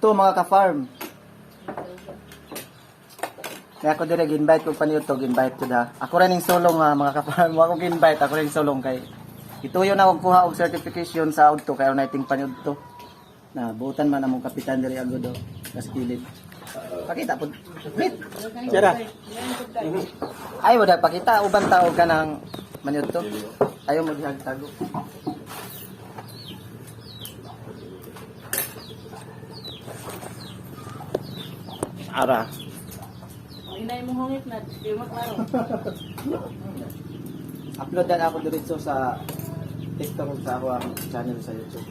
To mga ka-farm. Kaya ako dire ginvite ko paniud to, ginvite ko da. Ako rin yung sulong ha, mga ka-farm. Ako ginvite, ako rin sulong kay Ituyo na og kuha og certification sa auto kay nating paniud to. Na butan man among kapitan diri agud do. Kas kilid. Pakita po. Meet. Sira. Ay wala pakita uban tao ka ng maniud to. Ayaw mo dihag tago. Ara. Inay mo hungit na, di mo klaro. Upload na ako diretso sa TikTok sa ako ang channel sa YouTube.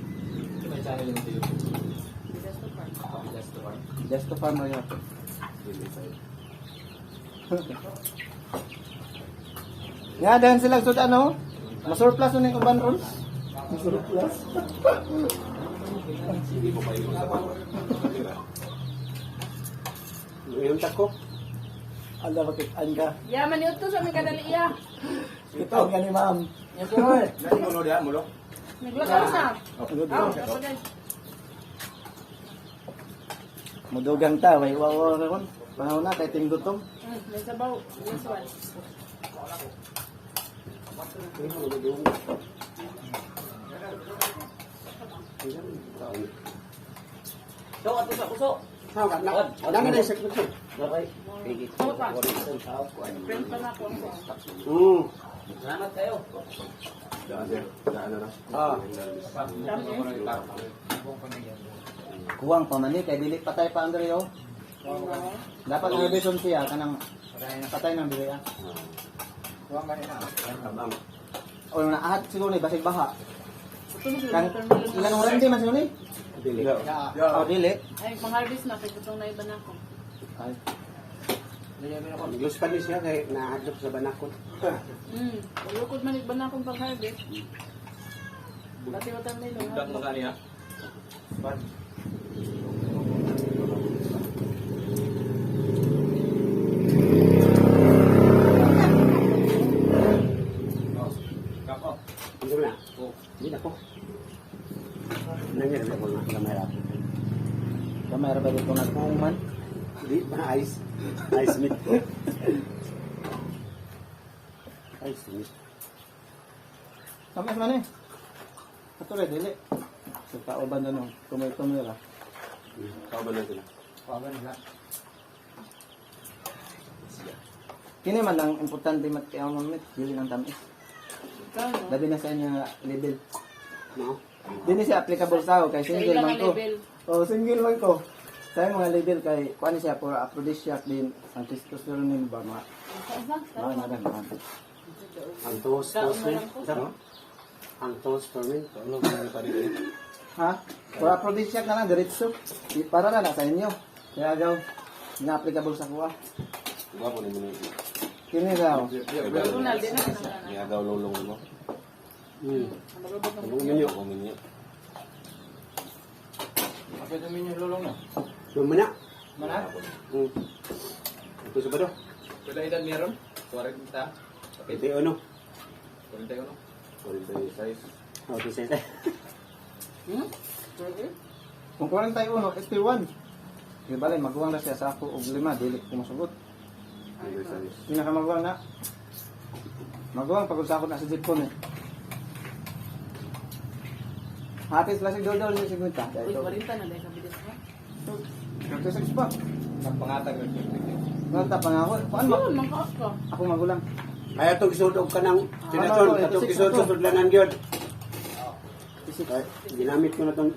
May channel yung sa YouTube. Just to park. Just to one. Just to farm mo yun. Nga, dahil sila sud ano? Masurplus nun yung urban rules. Masurplus. Hindi mo kayo sa Yung tako. Ala, makitaan ka. Yaman yun to sa mga kadali iya. Kitaan ka ni ma'am. Yan po hoy. Nani mo no diha mo lo? Naglakaw sa. Kapagay. Mudugang ta, way wawa ka kon. Panahon na, kay ting gutom. Hmm, May sabaw. This one. So ato sa kuso. Sao ka na? Dami na isip ko. Okay. Print pa na ako. Hmm. Salamat kayo. Ah. Kuwang pa man ni, kay dili patay pa Andre oh. Dapat ang revision siya, kanang patay ng dili ah. Kuwang man na. O na ahat siguro ni, basig baha. Kang, ilan oras di siguro ni? Dili. Oh, dili. Ay, pang-harvest na. Kaya itong naiba na ako. Ay. Naglos pa ni siya kay naadlok sa banakot. Hmm. Ulukod man iba na akong pang-harvest. Pati watermelon. Dak mo kani ha. Kapo. Hindi na. Hindi na ko. Nangyari na ko na kamera. Kamera ba dito nagpuong man? Hindi ba ice? Ice meat. Ice meat. Kamera man eh. Katuloy, dili. Sa tao ba na nung tumay-tumay ra. Kau ba na sila? Pagan nila. Kini man ang importante mat kaya mo mit, dili ng tamis. Labi na sa inyo nga level. No? Dili siya applicable sa ako kay single man ko. Oh, single man ko. Sa mga level kay kuan siya for aphrodisiac din ang testosterone ni ba ma. Ma na Tama. lang. Ang po. Ano? Ang men. Ano ba pa rin? Ha? For aphrodisiac na lang diretso. Para na na sa inyo. Kaya gaw na applicable sa kuha. Diba po ni mo ni? Kini daw. Ronald, di na ka nang Niyagaw lulong mo. Hmm. Magabot ng Ang minyo. Ako minyo. Kapit namin yung lulong na. Yung mana. Mana? Hmm. Ito sa bado. Pila edad meron? 40. Ito ano? 40 ano? 46. Oh, ito siya. Hmm? Burger? Kung 41, SP1. Di bale, magawang na siya sa ako og lima, dili ko masugot. Pinakamagawang na. Magawang pagod sa ako na sa jeepon eh. Hatis lang si Dodol ni si Gunta. Uy, 40 na dahil 36 pa. Nagpangatag ng Nanta pa nga ako. Ba? Yun, mangkaas ka. Ako magulang. Ay, ito gisudog ka ng Ano, sinaton. ito, Ito six gisudog na sa tudlanan yun. Ginamit ko na itong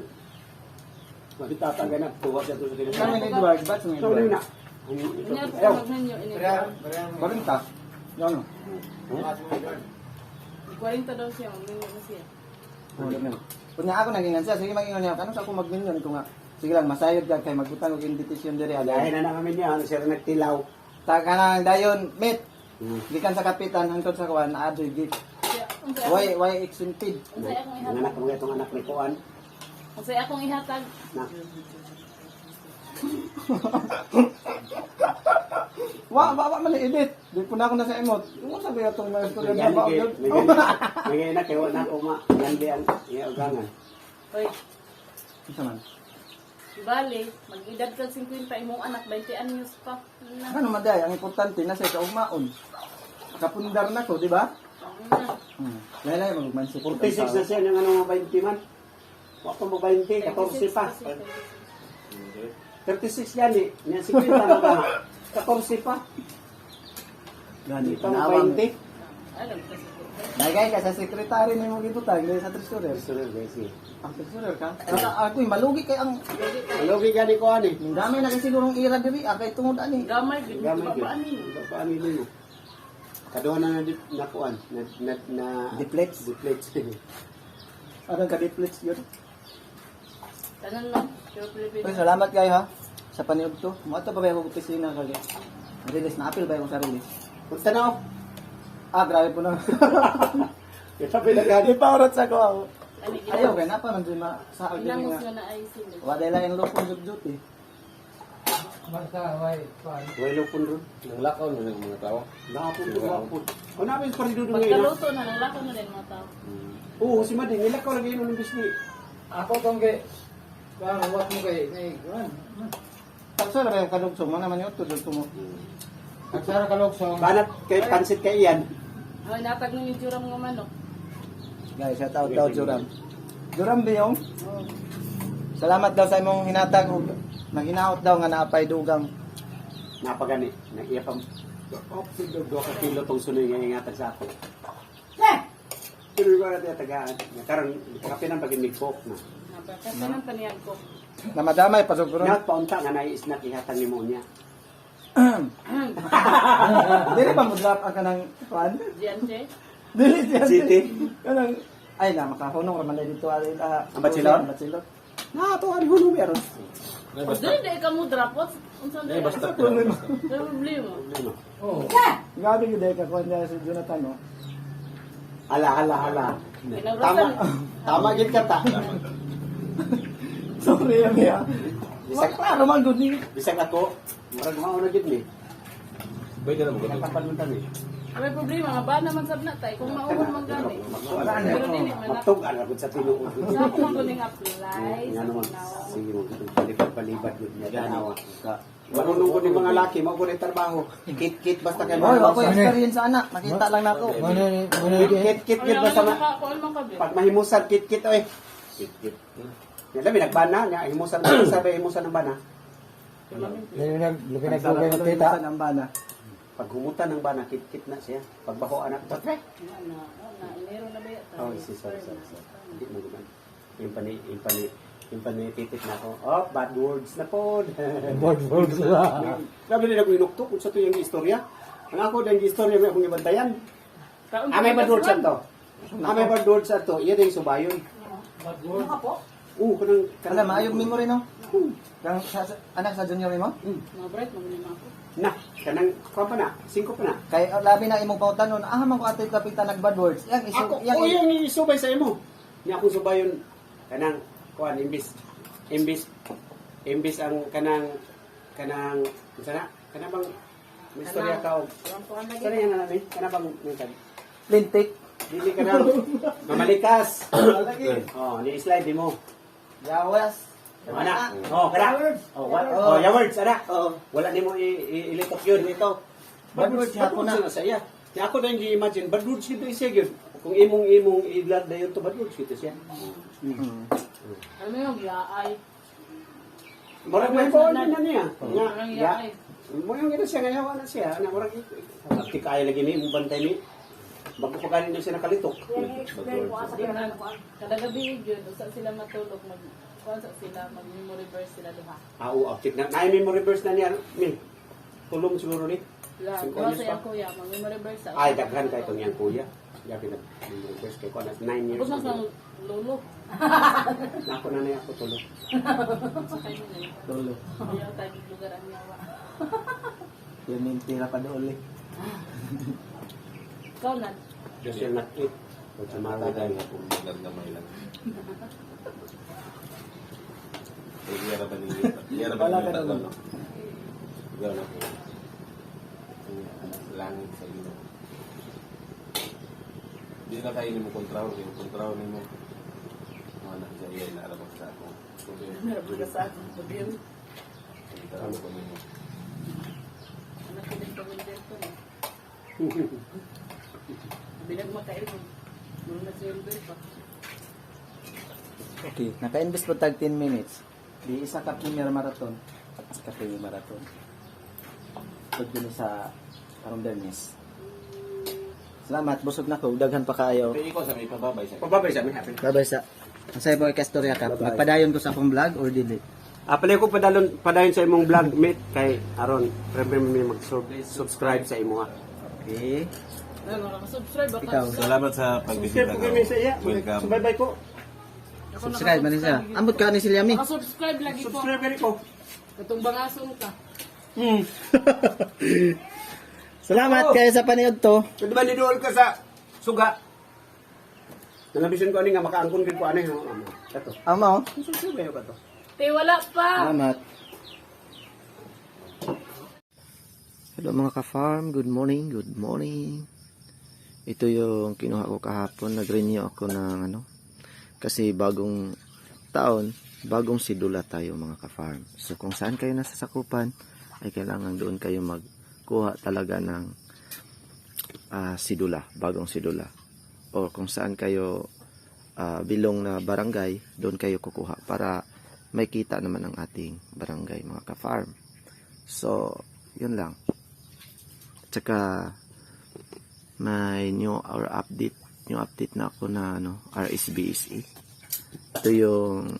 Matitataga na. Tuwa siya ito sa Kami tinatawag. ni Edward, ba't Ito rin Edward? na. Po Ayaw. 40. Yan o. 40 daw siya. Kunya ako naging siya, sige mag-ingon niya. Kanong sa ako mag-minyon ito nga. Sige lang, masayod ka kay magbutang og invitation diri Dahil agad. na namin niya. Siya rin nagtilaw. Ta kanang dayon, meet. Hmm. Gikan sa kapitan hangtod sa kuan na adoy ako- Why why extended? unsay akong Ang ihatag. anak mo itong anak ni Kuan. Unsay akong ihatag. Na. Wa wa wa man edit. Di ko na ako na sa emot. Ano sabi atong mga istorya Yan, ba? nagay- na kaya wala ko ma. Yan di ang iugangan. Uy, Isa man. Bali, mag-edad ka 50 imong anak 20 anyos pa. Na. Ano maday, ang importante na sa kaugmaon. Kapundar na ko, di ba? Hmm. Lailay, magmansip. 46 na siya ng ano mga 20 man. Wakto mo 20, 14 pa. 36 yan eh. Yan 50 na ba? 14 pa. Gani, panawang. 20. Alam kasi ko. Nagay ka sa sekretary ni mo gibutang, dahil sa treasurer. Sorry guys eh. Ang treasurer ka? Sa ako, malugi kay ang... Malogi gani ko ani. Ang dami na kasi sigurong ira diri, ah, kay tungod ani. Gamay, gid Gamay. Babaan nimo. mo. Kaduha na na na kuan, na na na Deflex. deflex. Ano ka deflex yun? Tanan lang. Pero salamat kayo ha, sa paniod to. Mga ito pa ba yung opisina kagi? Release, na-appeal ba yung sa release? Punta na ako. Ah, grabe po na. Ito pinagani. Ipaurot sa ko ako. Ani Ayaw, kaya napa man din ma sa akin Inangos nga. na ay sila. Wala lang yung lupon sa duty. Walo pun ron. Nang lakaw na ng mga tao. Nakapun ko nakapun. O namin pa rin doon ngayon. ah. Pagkaluto na, nanglakaw na din mga tao. Oo, si Mading, nila ko lagi yun ng bisni. Ako tong kay parang wat mo kay kay kuan. Tapos na yung kadugsong, man naman yung tudol mo. Agsara ka loksong. Banat kay pansit kay iyan. Ay, natag ng itsura mga manok. Guys, shout out daw Joram. Joram Biyong, Oh. salamat daw sa imong hinatag ug naghinaot daw nga naapay dugang. Napagani. Naiya pa. Oh, siguro do ka kilo tong sunoy nga ingatan sa ako. Pero ko na tagaan. Karon kapinan pag nigpok na. Napakasa ng paniyag ko. Na madamay pa siguro. Nat paunta nga nais na ihatag nimo niya. Dili ba mo drop ang kanang kuan? Diante. Dili siya. City. Kanang ay na makahunong raman na dito ali ah, Ang bachelor? Bachelor. Na to ani huno meron. Dili, dili ka mo drop. What's, unsan Nay, dili? basta. Problema. Problema. Oh. Gabi gid ka kuan si Jonathan no. Ala ala ala. Pinagrusan. Tama. Tama gid ka ta. Sorry ya. Wag pa naman gud ni. Bisag ako. Murag mao na gid ni. Pwede na mo ganito. Nakapanuntan ni. May problema, mabaan naman sab na tay. Kung mauhon man gani. Man na. Matug ana gud sa tinuod. Sa ako man guling apply. Nga Sa naman, now. sige mo, palibad palibad yun niya ganawa. Marunong ko ni mga laki, mao na trabaho. Kit-kit basta kay Oy, mga ako experience sa anak. Nakita lang nako. Kit-kit Kit kit basta man ka pag mahimusan kit-kit oy. Kit-kit. Yan labi nagbana nya himusan sabi himusan ng bana. Ang nag sarap tugay ko kita. sa nambana. Pag humutan ng bana kit-kit na siya. Pag baho anak to tre. Na, na, na, inero na ba yata? Oh, si sorry sorry. sorry. Hindi mo guman. Yung pani yung pani yung pani titit na ako. Oh, bad words na po. Board board sila. Grabe din ako inukto kung sa to yung istorya. Ang ako din istorya may akong ibantayan. Ah, may bad words sa to. Ah, may bad words sa to. Iya din subayon. Oo, kanang Alam, maayong memory no. Kang sa, sa- anak sa junior mo? Mga bright, magunin ako. Na, kanang kuha pa na, singko pa na. Kay uh, labi na imong pautan nun, ah man ko atoy kapitan nag bad words. Yang isu Ako, yang oh, yung isubay sa imo. Niya akong subayon, kanang, kuhan, imbis, imbis, imbis ang kanang, kanang, sana, kanang bang, may istorya ka o, kuhan lagi. sana yan na namin, kanang bang, minsan, lintik. dili ka nang, mamalikas. Oh, ni-slide di mo. Yawas. Ana. Oh, kada. Oh, what? Oh, your words, ana. Oh, wala nimo ilitok yun ito. Bad words, words na. sa iya. Kaya ako na hindi imagine, bad words kita siya yun. Kung imong imong i-vlog na yun to bad words kita siya. Mm. Ano yung yaay? Murag may po din na niya. Nga, ya. yaay. Mo yung ito siya ngayon na siya. Murag Pagti kaya lagi ni mo bantay ni. Bago pa galing niyo siya nakalitok. Kada gabi yun, usa sila matulog, mag, kuhan sa sila, mag-memory verse sila diha. Ah, oo, uptik na. Naay memory verse na niya. Mi. Tulong siguro ni. La, kuha sa kuya, mag-memory verse sa. Ay, daghan kay itong yan kuya. Yapi na memory verse kay ko na 9 years. Tapos na sa old. lolo. Nako na na ako tulog. Lolo. Ayaw tayo lugar ang yawa. Yan yung tira pa doon ulit. Ikaw na. Just yung not eat. Tagal. nga kung magandamay lang. Eh, iyara ba ni Iyara ba Wala ni ka tagal, naman. no? Iyara na po. Ang langit sa iyo. Di na kayo ni mo kontraw, ni mo kontraw ni mo. Mga anak sa iya na alam sa ako. Meron ka sa akin. Sabi yun. kita ano ko ninyo. Anak ko din pamilya ko. Bilang makaibig. Nung na-silver pa. Okay, naka-invest po tag 10 minutes. Di isa ka premier marathon. Isa ka premier marathon. Pag yun sa karong dermis. Salamat, busog na ko. Daghan pa kaayo. Pero ikaw sabi, pababay sa Pababay sa amin, happy. Babay sa. Ang sayo po ikastorya ka. Magpadayon ko sa akong vlog or dili. Apalay ko padalon padayon sa imong vlog mate kay aron remember me mag-subscribe sa imo ha. Okay. Ay, makakasubscribe ako. Ikaw. Salamat sa pagbisita Subscribe ko kami sa iya. Welcome. Subaybay ko. Ako Subscribe man siya. nakasubscribe. Ambot ka ni sila mi. Makasubscribe lagi po. Subscribe kami ko. Katong bangason ka. Hmm. Salamat Oh. kayo sa paniod to. Pwede ba niduol ka sa suga? Nalabisin ko ani nga makaangkon gid ko ani. Ito. Amo. Subscribe kayo ka to. Te, wala pa. Salamat. Hello mga ka-farm, good morning, good morning. Ito yung kinuha ko kahapon, nag-renew ako ng ano, kasi bagong taon, bagong sidula tayo mga ka-farm. So kung saan kayo nasa sakupan, ay kailangan doon kayo magkuha talaga ng ah, sidula, bagong sidula. O kung saan kayo ah, bilong na barangay, doon kayo kukuha para may kita naman ang ating barangay mga ka-farm. So, yun lang. Tsaka, may new or update, new update na ako na ano, RSBSE. Ito yung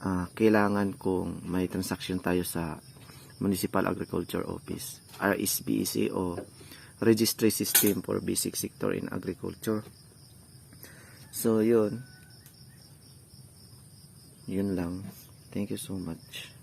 ah, kailangan kung may transaction tayo sa Municipal Agriculture Office. RSBSE o Registry System for Basic Sector in Agriculture. So, yun. Yun lang. Thank you so much.